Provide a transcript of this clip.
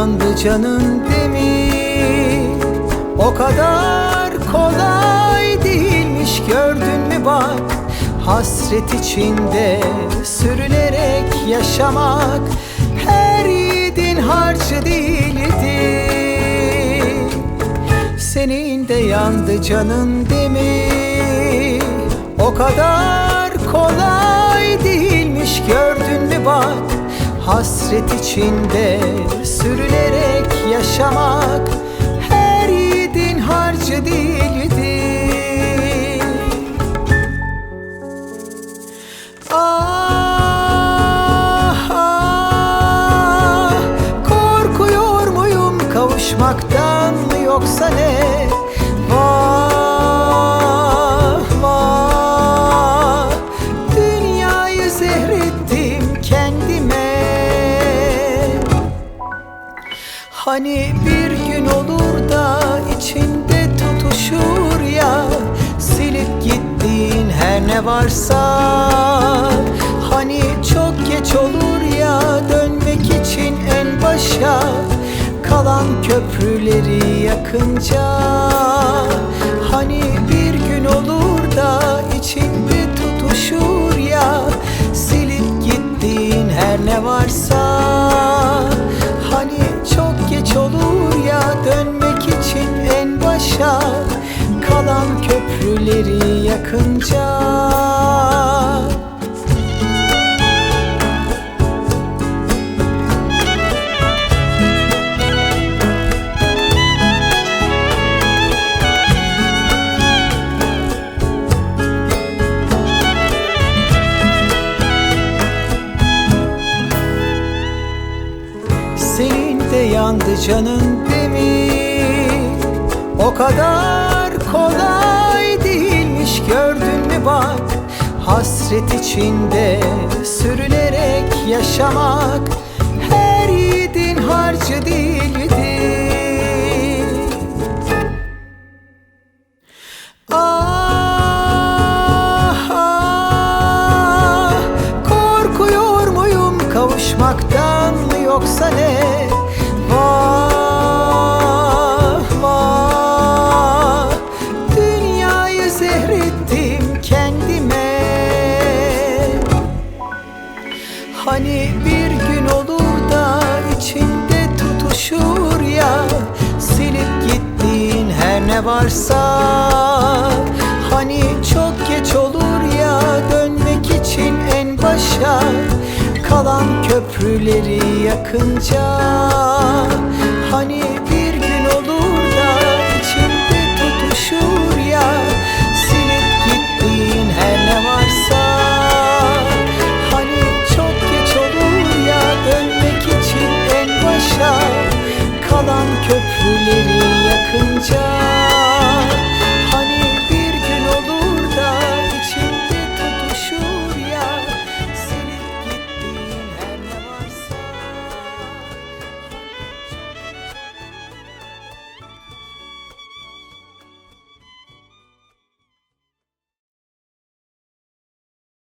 yandı canın demi O kadar kolay değilmiş gördün mü bak. Hasret içinde sürünerek yaşamak. Her yiğidin harcı değildi. Senin de yandı canın demi O kadar kolay değilmiş gördün mü bak Hasret içinde sürünerek yaşamak Her yiğidin harcı değildi Ah, ah, korkuyor muyum kavuşmaktan yoksa ne? Hani bir gün olur da içinde tutuşur ya Silip gittiğin her ne varsa. Hani çok geç olur ya dönmek için en başa Kalan köprüleri yakınca. Hani bir gün olur da içinde tutuşur ya Silip gittiğin her ne varsa köprüleri yakınca Senin de yandı canın demi O kadar kolay bak Hasret içinde sürünerek yaşamak Her yiğidin harcı değildi Ah, ah, korkuyor muyum kavuşmaktan mı yoksa ne? Ne varsa Hani çok geç olur ya dönmek için en başa Kalan köprüleri yakınca Hani